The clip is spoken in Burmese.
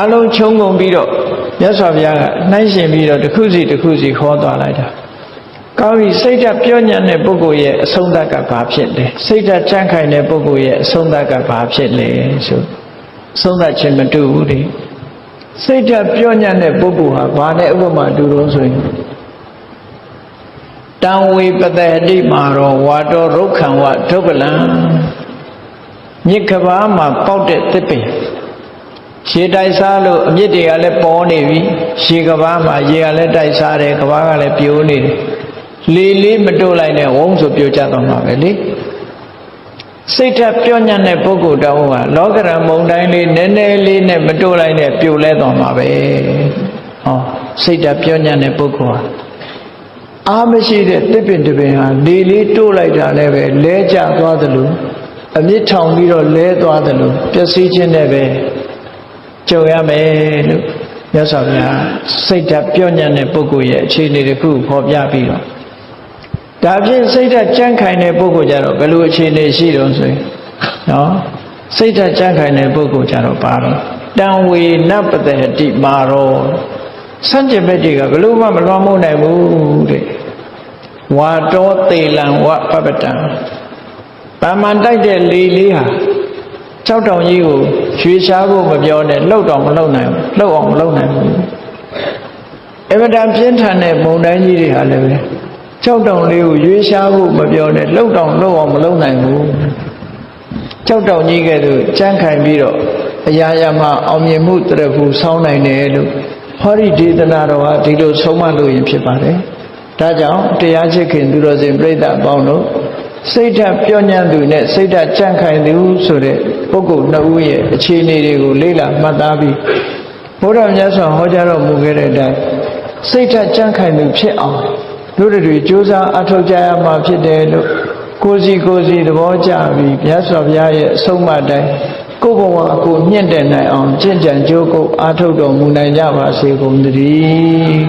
အလုံးခြုံငုံပြီးတော့မြတ်စွာဘုရားကနှိုင်းရှင်ပြီးတော့တစ်ခုစီတစ်ခုစီခေါ်သွားလိုက်တာကောင်းပြီစိတ်ဓာတ်ပြောညံ့တဲ့ပုဂ္ဂိုလ်ရဲ့အဆုံးသတ်ကဘာဖြစ်လဲစိတ်ဓာတ်ကြံ့ခိုင်တဲ့ပုဂ္ဂိုလ်ရဲ့အဆုံးသတ်ကဘာဖြစ်လဲဆိုအဆုံးသတ်ခြင်းမတူဘူးလေစိတ်ဓာတ်ပြောညံ့တဲ့ပုဂ္ဂိုလ်ဟာဘာနဲ့ဥပမာတူလို့ဆိုရင်တံဝေပတတိမာရောဝါတော်ရုက္ခံဝဒုက္ကလံမြစ်ကဘာမှာပေါက်တဲ့တစ်ပင် ရေတိုက်စားလို့အမြစ်တွေကလည်းပေါ်နေပြီရေကဘာမှာရေကလည်းတိုက်စားတယ်ကဘာကလည်းပြိုးနေတယ်လေလေးမတို့လိုက်နဲ့ဝုန်းဆိုပြိုကျသွားမှာပဲလေစိတ်ဓာတ်ပြောညံ့တဲ့ပုဂ္ဂိုလ်တောင်းကလောကရန်မုံတိုင်းလေးနည်းနည်းလေးနဲ့မတို့လိုက်နဲ့ပြိုလဲသွားမှာပဲဟောစိတ်ဓာတ်ပြောညံ့တဲ့ပုဂ္ဂိုလ်ဟာအားမရှိတဲ့တစ်ပင်တစ်ပင်ဟာလေလေးတိုးလိုက်တာလည်းပဲလဲကျသွားသလိုအမြင့်ထောင်ပြီးတော့လဲသွားသလိုပျက်စီးခြင်းနဲ့ပဲ ကြုံရမယ်လို့မြတ်စွာဘုရားစိတ်ဓာတ်ပြောညံ့တဲ့ပုဂ္ဂိုလ်ရဲ့အခြေအနေတစ်ခုဖော်ပြပြီးတော့ဒါဖြင့်စိတ်ဓာတ်ကြမ်းခိုင်တဲ့ပုဂ္ဂိုလ်ကြတော့ဘယ်လိုအခြေအနေရှိတုံးဆိုရင်နော်စိတ်ဓာတ်ကြမ်းခိုင်တဲ့ပုဂ္ဂိုလ်ကြတော့ပါတော့တံဝေနပတတိမာရောစัจ jin ဘက်တွေကဘယ်လို့မှမလွှမ်းမိုးနိုင်ဘူးတဲ့ဝါတောတေလံဝပပတံပါမန်တိုက်တဲ့လေလေးဟာ ကြောက်တောင်ကြီးကိုရွှေရှားဖို့မပြောနဲ့လှုပ်တော့မလှုပ်နိုင်ဘူးလှုပ်အောင်မလှုပ်နိုင်ဘူးအမတန်ပြင်းထန်တဲ့မုန်တိုင်းကြီးတွေဟာလည်းပဲကြောက်တောင်လေးကိုရွှေရှားဖို့မပြောနဲ့လှုပ်တော့လှုပ်အောင်မလှုပ်နိုင်ဘူးကြောက်တောင်ကြီးကဲ့သို့ကြမ်းခိုင်ပြီးတော့အရာရာမှာအောင်မြင်မှုတရဖူဆောင်းနိုင်တယ်လို့ဟောဒီဒေသနာတော်ဟာဒီလိုဆုံးမလို့ရင်ဖြစ်ပါတယ်ဒါကြောင့်တရားချစ်ခင်သူတော်စင်ပြိဿအပေါင်းတို့စိတ်ဓာတ်ပြောညံ့သူနဲ့စိတ်ဓာတ်ကြန့်ခိုင်သူဆိုတဲ့ ပုဂ္ဂိုလ်နှစ်ဦးရဲ့အခြေအနေတွေကိုလေ့လာမှတ်သားပြီးဘုရားမြတ်စွာဟောကြားတော်မူခဲ့တဲ့အတိုင်းစိတ်ဓာတ်ကြန့်ခိုင်သူဖြစ်အောင်တို့တွေကြိုးစားအထောက်ကြရမှာဖြစ်တယ်လို့ကိုယ်စီကိုယ်စီသဘောကျပြီးမြတ်စွာဘုရားရဲ့အဆုံးအမတိုင်းကိုယ်ဘဝကိုမြင့်တက်နိုင်အောင်ကျင့်ကြံကြိုးကိုအားထုတ်တော်မူနိုင်ကြပါစေကုန်သတည်း